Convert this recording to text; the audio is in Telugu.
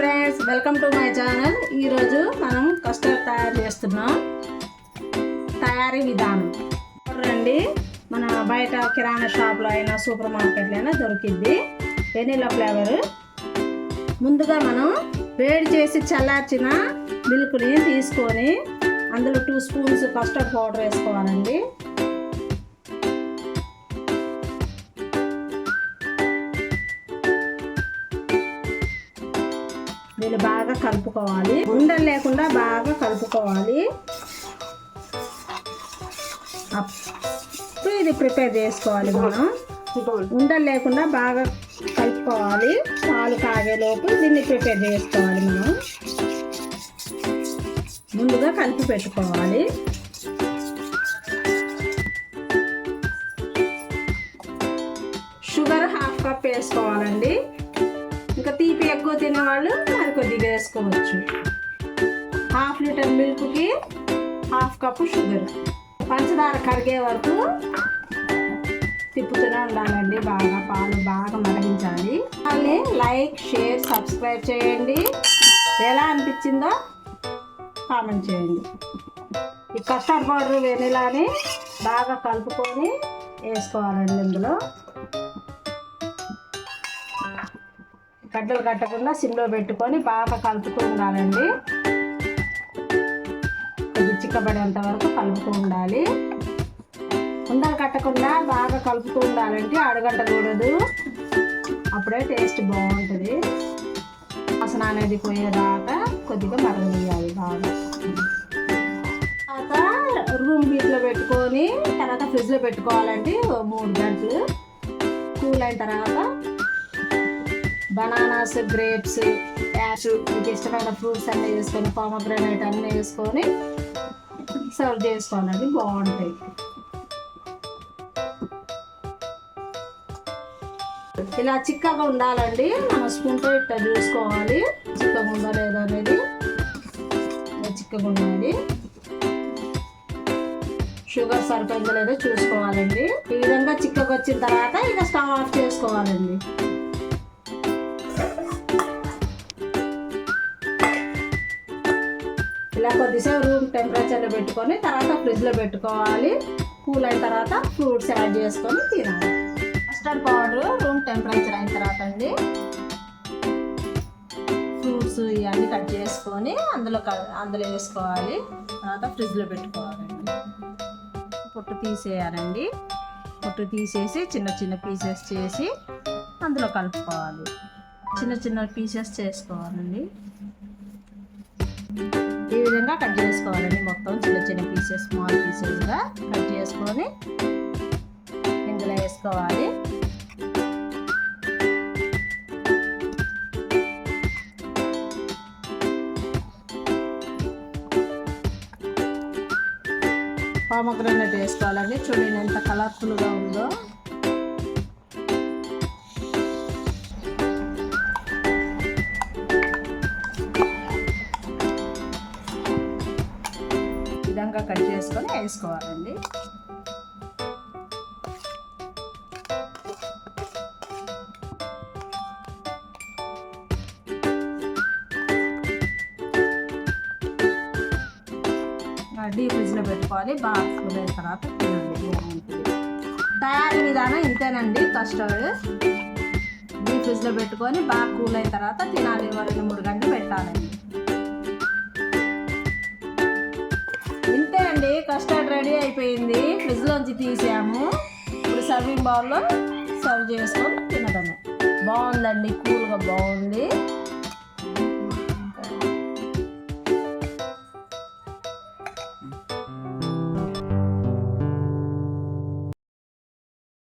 Friends welcome to my channel ఈరోజు మనం కస్టర్డ్ తయారు చేస్తున్నాం. తయారీ విధానం. రండి మన బయట కిరాణా షాప్లో అయినా సూపర్ మార్కెట్లో అయినా దొరికిద్ది వెనీలా ఫ్లేవర్. ముందుగా మనం వేడి చేసి చల్లార్చిన మిల్క్ని తీసుకొని అందులో టూ స్పూన్స్ కస్టర్డ్ పౌడర్ వేసుకోవాలండి. దీన్ని బాగా కలుపుకోవాలి. ఉండలు లేకుండా బాగా కలుపుకోవాలి. అప్పుడు ఇది ప్రిపేర్ చేసుకోవాలి మనం. ఉండలు లేకుండా బాగా కలుపుకోవాలి. పాలు కాగేలోపు దీన్ని ప్రిపేర్ చేసుకోవాలి మనం. ముందుగా కలిపి పెట్టుకోవాలి. షుగర్ హాఫ్ కప్ వేసుకోవాలండి. ఎక్కువ తినేవాళ్ళు మరి కొద్దిగా వేసుకోవచ్చు. హాఫ్ లీటర్ మిల్క్కి హాఫ్ కప్పు షుగర్. పంచదార కరిగే వరకు తిప్పుతూనే ఉండాలండి బాగా పాలు బాగా మరిగించాలి. మళ్ళీ లైక్ షేర్ సబ్స్క్రైబ్ చేయండి. ఎలా అనిపించిందో కామెంట్ చేయండి. ఈ కస్టర్డ్ పౌడర్ వెనిలాని బాగా కలుపుకొని వేసుకోవాలండి ఇందులో. గడ్డలు కట్టకుండా సిమ్లో పెట్టుకొని బాగా కలుపుతూ ఉండాలండి. కొద్ది చిక్కబడేంత వరకు కలుపుతూ ఉండాలి. ఉండలు కట్టకుండా బాగా కలుపుతూ ఉండాలంటే అడగట్టకూడదు అప్పుడే టేస్ట్ బాగుంటుంది. వాసన అనేది పోయేదాకా కొద్దిగా మరగనియాలి బాగా. తర్వాత రూమ్ హీట్లో పెట్టుకొని తర్వాత ఫ్రిడ్జ్లో పెట్టుకోవాలండి మూడు గంటలు. కూల్ అయిన తర్వాత బనానాస్ గ్రేప్స్ యాష్ మీకు ఇష్టమైన ఫ్రూట్స్ అన్నీ వేసుకొని పామగ్రానైట్ అన్నీ వేసుకొని సర్వ్ చేసుకోవాలండి. బాగుంటాయి. ఇలా చిక్కగా ఉండాలండి. మన స్పూన్తో ఇట్లా చూసుకోవాలి. చిక్కగా ఉందా లేదా అనేది. చిక్కగా ఉండాలి. షుగర్ సరిపోయిందో లేదో చూసుకోవాలండి. ఈ విధంగా చిక్కగా వచ్చిన తర్వాత ఇక స్టవ్ ఆఫ్ చేసుకోవాలండి. కొద్దిసేపు రూమ్ టెంపరేచర్లో పెట్టుకొని తర్వాత ఫ్రిడ్జ్లో పెట్టుకోవాలి. కూల్ అయిన తర్వాత ఫ్రూట్స్ యాడ్ చేసుకొని తినాలి. మస్టర్డ్ పౌడర్ రూమ్ టెంపరేచర్ అయిన తర్వాత అండి. ఫ్రూట్స్ ఇవన్నీ కట్ చేసుకొని అందులో అందులో వేసుకోవాలి. తర్వాత ఫ్రిడ్జ్లో పెట్టుకోవాలండి పొట్టు తీసేయాలండి. పొట్టు తీసేసి చిన్న చిన్న పీసెస్ చేసి అందులో కలుపుకోవాలి. చిన్న చిన్న పీసెస్ చేసుకోవాలండి. ఈ విధంగా కట్ చేసుకోవాలండి. మొత్తం చిన్న చిన్న పీసెస్ స్మాల్ పీసెస్గా కట్ చేసుకొని ఇందులో వేసుకోవాలి. పామగ్రనేట్ వేసుకోవాలండి. చూడండి ఎంత కలర్ఫుల్గా ఉందో. విధంగా కట్ చేసుకొని వేసుకోవాలండి. డీప్ ఫ్రిడ్జ్లో పెట్టుకోవాలి. బాగా కూల్ అయిన తర్వాత తయారీ విధానం ఇంతేనండి కస్టర్డ్ డీప్ ఫ్రిడ్జ్లో పెట్టుకొని బాగా కూల్ అయిన తర్వాత తినాలి. వరకు రెండు మూడు గంటలు పెట్టాలండి. కస్టర్డ్ రెడీ అయిపోయింది. ఫ్రిడ్జ్లోంచి తీసాము. ఇప్పుడు సర్వింగ్ బౌల్లో సర్వ్ చేసుకొని తినడమే బాగుందండి కూల్గా బాగుంది.